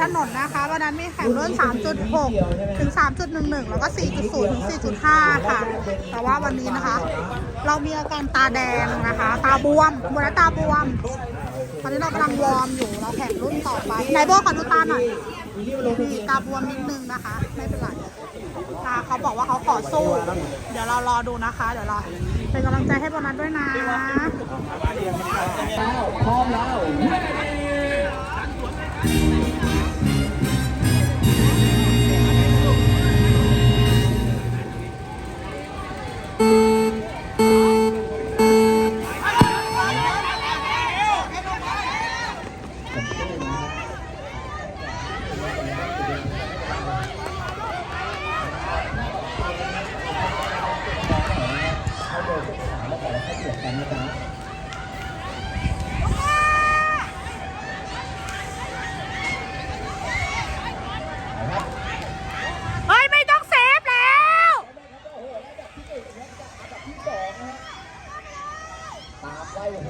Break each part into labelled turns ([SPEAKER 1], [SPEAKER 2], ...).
[SPEAKER 1] ถนนนะคะ วันนั้นมีแข่งรุ่น 3.6 ถึง 3.11 แล้วก็ 4.0 ถึง 4.5 ค่ะ แต่ว่าวันนี้นะคะ เรามีอาการตาแดงนะคะ ตาบวมวันนั้ตาบวม ตอนนี้เรากำลังวอร์มอยู่เราแข่งรุ่นต่อไปไหนโบขอดูตาหน่อยนี่ตาบวมนิดนึงนะคะ ไม่เป็นไรตาเขาบอกว่าเขาขอสู้ เดี๋ยวเรารอดูนะคะ เดี๋ยวเราเป็นกำลังใจให้โบนัสด้วยนะ
[SPEAKER 2] พร้อมแล้ว
[SPEAKER 1] เฮ้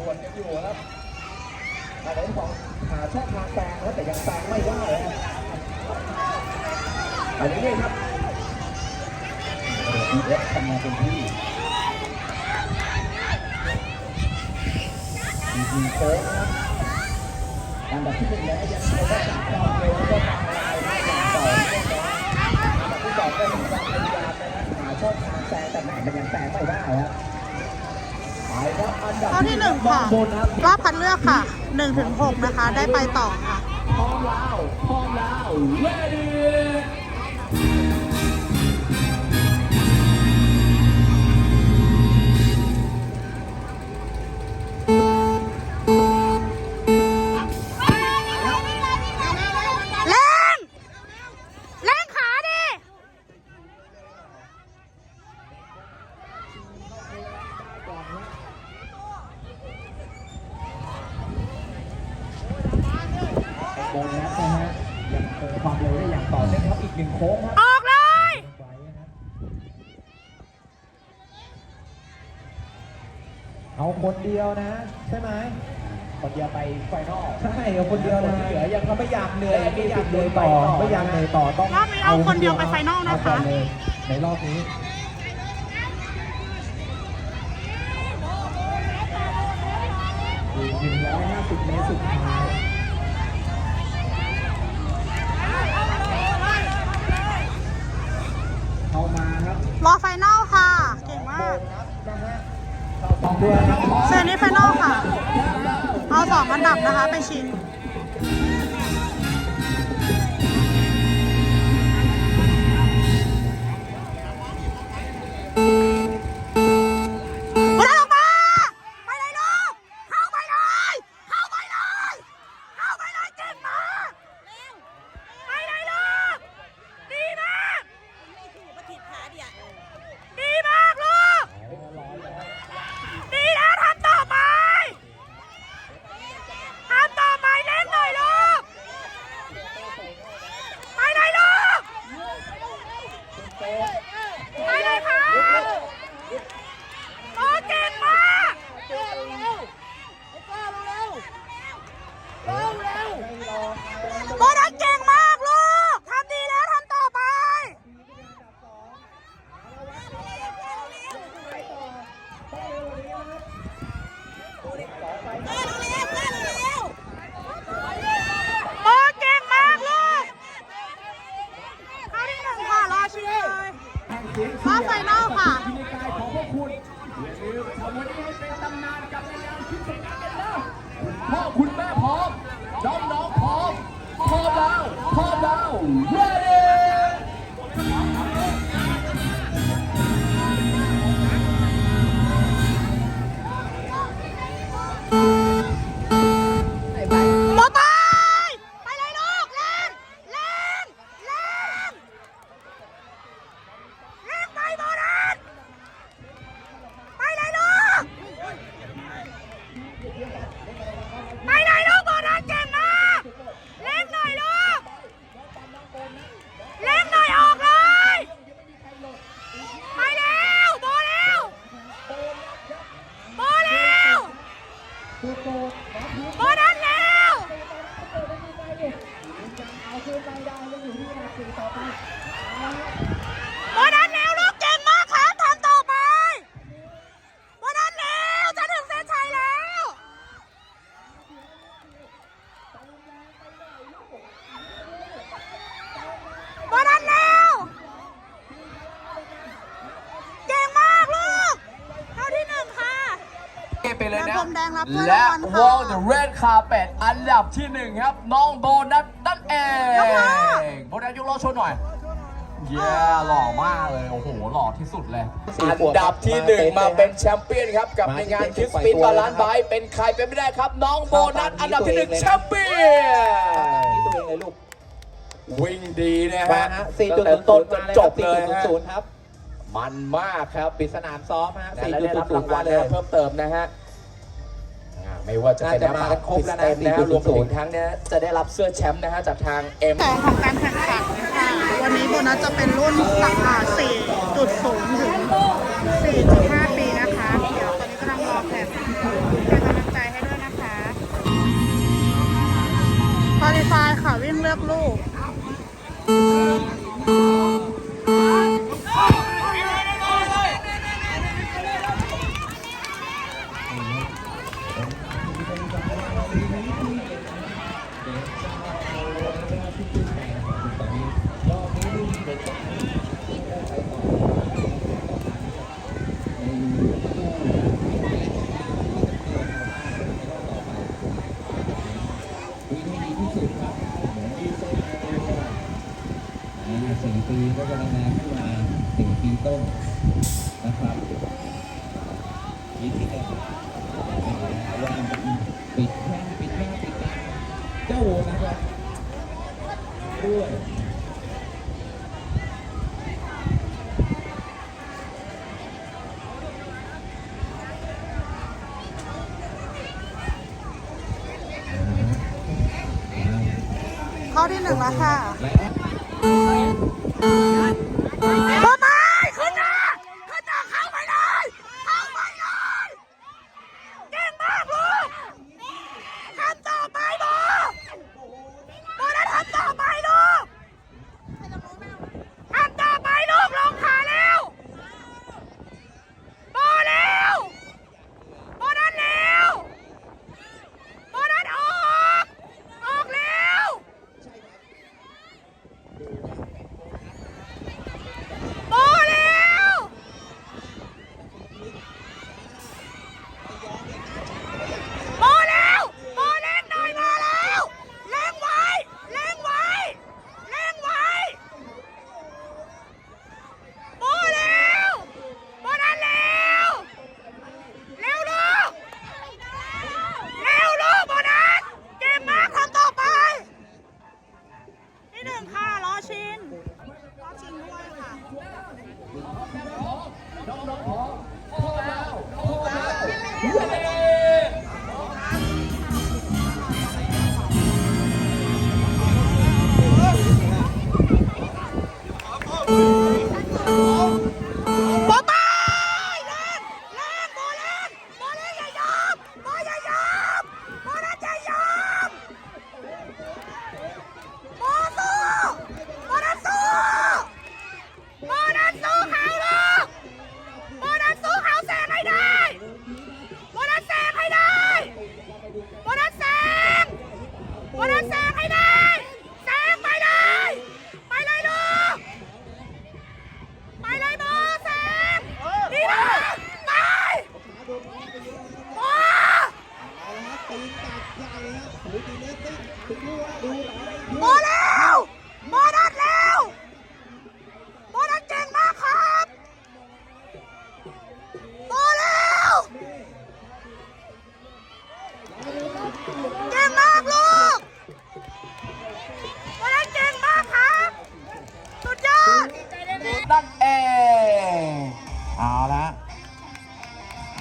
[SPEAKER 1] ว
[SPEAKER 2] นกันอยู่ครับแต่เดี๋ยวสองหาช่องทางแซงแล้วแต่ยังแซงไม่ได้นะอันนี้ครับดีเอฟทำงานเป็นที่ดีดีโค้งนะครับอันดับที่หนึ่งแล้วยังคงได้จากความเร็วก็ความอะไรได้อย่างต่อเนื่องนะอันดับที่สองก็มีความพยายามนะครับหาช่องทางแซงแต่แหม่มันยังแซงไม่ได้ครับ
[SPEAKER 1] ข้อที่หนึ่งค่ะ
[SPEAKER 2] รับ
[SPEAKER 1] รอบคัดเลือกค่ะหนึ่งถึงหกนะคะ ได้ไปต่อค่ะ
[SPEAKER 2] พร้อมแล้วพร้อมแล้ว หนึ่งโค้งครับ
[SPEAKER 1] ออกเลย
[SPEAKER 2] ไว้นะครับเอาคนเดียวนะ ใช่ไหมคนเดียวไปไฟนอลใช่เอาคนเดียวนะเหลือยังไม่อยากเหนื่อยไม่อยากเหนื่อยต่อไม่อยากเหนื่อยต่อต้อง
[SPEAKER 1] รอบนี้เอาคนเดียวไปไฟนอลนะคะ
[SPEAKER 2] เอาก่อเลยในรอบนี้อีกหนึ่งร้อยห้าสิบเมตรสุดท้าย เข้ามาครับ
[SPEAKER 1] รอไฟนอลค่ะ เก่งมาก
[SPEAKER 2] นะฮะสอง เซ
[SPEAKER 1] นิไฟนอลค่ะ เอาสองอันดับนะคะ ไปชิง โบนัสเก่งมากลูกทำดีแล้วทำต่อไปโอ้เก่งมากลูกเข้าที่หนึ่งค่ะรอชิงเลยรอบไฟนอลค่ะ
[SPEAKER 2] ที่ในกายของพวกคุณอย่าลืมทำวันนี้ให้เป็นตำนานกับในยามคิดถึงกันนะคุณพ่อคุณแม่พร้อม น้องน้องๆพร้อม พร้อมแล้วพร้อมแล้ว
[SPEAKER 1] やった! พรมแดงรับถ้วย
[SPEAKER 2] และ
[SPEAKER 1] รางวัลค่ะ
[SPEAKER 2] Wall the Red Carpet อันดับที่หนึ่งครับ น้องโบนัสนั่นเอง
[SPEAKER 1] ยกล้อ
[SPEAKER 2] โบนัสยกล้อโชว์หน่อย เย้หล่อมากเลย โอ้โห หล่อที่สุดเลย อันดับที่หนึ่งมาเป็นแชมเปี้ยนครับ กับในงานคิสปินบาลานไบเป็นใครเป็นไม่ได้ครับ น้องโบนัสอันดับที่หนึ่งแชมเปี้ย
[SPEAKER 3] นี่ตัวเองเลยลูก
[SPEAKER 2] นวิ่งดีนะ
[SPEAKER 3] มา
[SPEAKER 2] ฮะ
[SPEAKER 3] ฮะ4.00
[SPEAKER 2] ตั้งแต่ต้นจนจบ
[SPEAKER 3] มา
[SPEAKER 2] เลย
[SPEAKER 3] ครับ
[SPEAKER 2] ฮะ
[SPEAKER 3] 4.00ครับ
[SPEAKER 2] มันมากครับ
[SPEAKER 3] ปิดสนามซ้อมฮะ
[SPEAKER 2] และได้รับราง
[SPEAKER 3] 4.00
[SPEAKER 2] วัล
[SPEAKER 3] เล
[SPEAKER 2] นะ
[SPEAKER 3] ย
[SPEAKER 2] ครับเพิ่มเติมนะฮะอ่า ไม่ว่าจะเป็น
[SPEAKER 3] น่าจะมากันครบแล้วนะ
[SPEAKER 2] พิสเต็มนะฮะ
[SPEAKER 3] 4.00
[SPEAKER 2] รวมไปถึงทั้งเนี้ยจะได้รับเสื้อแชมป์นะฮะจากทาง M
[SPEAKER 1] แต่ของการแข่งขันค่ะ วันนี้โบนัสจะเป็นรุ่นราคา4.0 ถึง 4.5 ปีนะคะ เดี๋ยวตอนนี้กำลังรอแข่งเป็นกำลังใจให้ด้วยนะคะคอลิฟายค่ะ วิ่งเลือกลูก
[SPEAKER 4] ต้นนะครับปีที่หนึ่งว่าปิดแข้งปิดแข้งปิดตาเจ้าโวนะครับด้วย
[SPEAKER 1] เข้าที่หนึ่งแล้วค่ะ โบนั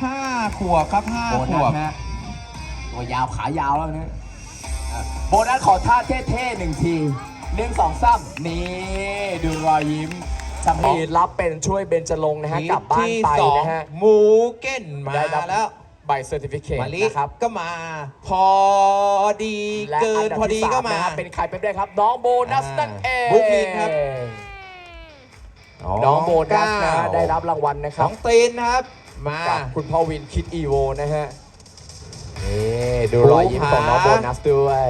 [SPEAKER 4] ห้าขวบครับห้า
[SPEAKER 2] โบ
[SPEAKER 4] ข
[SPEAKER 2] นั
[SPEAKER 4] ว
[SPEAKER 2] ส
[SPEAKER 4] บ
[SPEAKER 2] ฮะตัวยาวขายาวแล้วเนี่ยอะโบนัสขอท่าเท่ๆหนึ่งทีหนึ่งสองสามนี่ ดูรอยยิ้มจำมีรับเป็นช่วยเบนจรงค์นะฮะกลับบ้าน
[SPEAKER 4] ที่
[SPEAKER 2] ไป
[SPEAKER 4] สอง
[SPEAKER 2] นะฮะ
[SPEAKER 4] หมูเก้นมา
[SPEAKER 2] ได้รับ
[SPEAKER 4] แล้ว
[SPEAKER 2] ใบเซอร์ติฟิเคต
[SPEAKER 4] มาลิ
[SPEAKER 2] นะครับ
[SPEAKER 4] ก็มา พอดี
[SPEAKER 2] และ
[SPEAKER 4] เกิ
[SPEAKER 2] อั
[SPEAKER 4] น
[SPEAKER 2] นดับ
[SPEAKER 4] พอดี
[SPEAKER 2] ที่ส
[SPEAKER 4] ก็
[SPEAKER 2] นะ
[SPEAKER 4] มา
[SPEAKER 2] ฮะเป็นใครเป็นได้ครับ น้องโบนัส
[SPEAKER 4] อ่า
[SPEAKER 2] นั่นเอง
[SPEAKER 4] บรุกลินครับ
[SPEAKER 2] น้องโบนัสนะ
[SPEAKER 4] เก้า
[SPEAKER 2] ได้รับรางวัลนะค
[SPEAKER 4] น้
[SPEAKER 2] รั
[SPEAKER 4] อบงตีนนะครับ มา
[SPEAKER 2] กับคุณพ่อวินคิดอีโวนะฮะ นี่ ดูรอยยิ้มของน้องโบนัสด้วย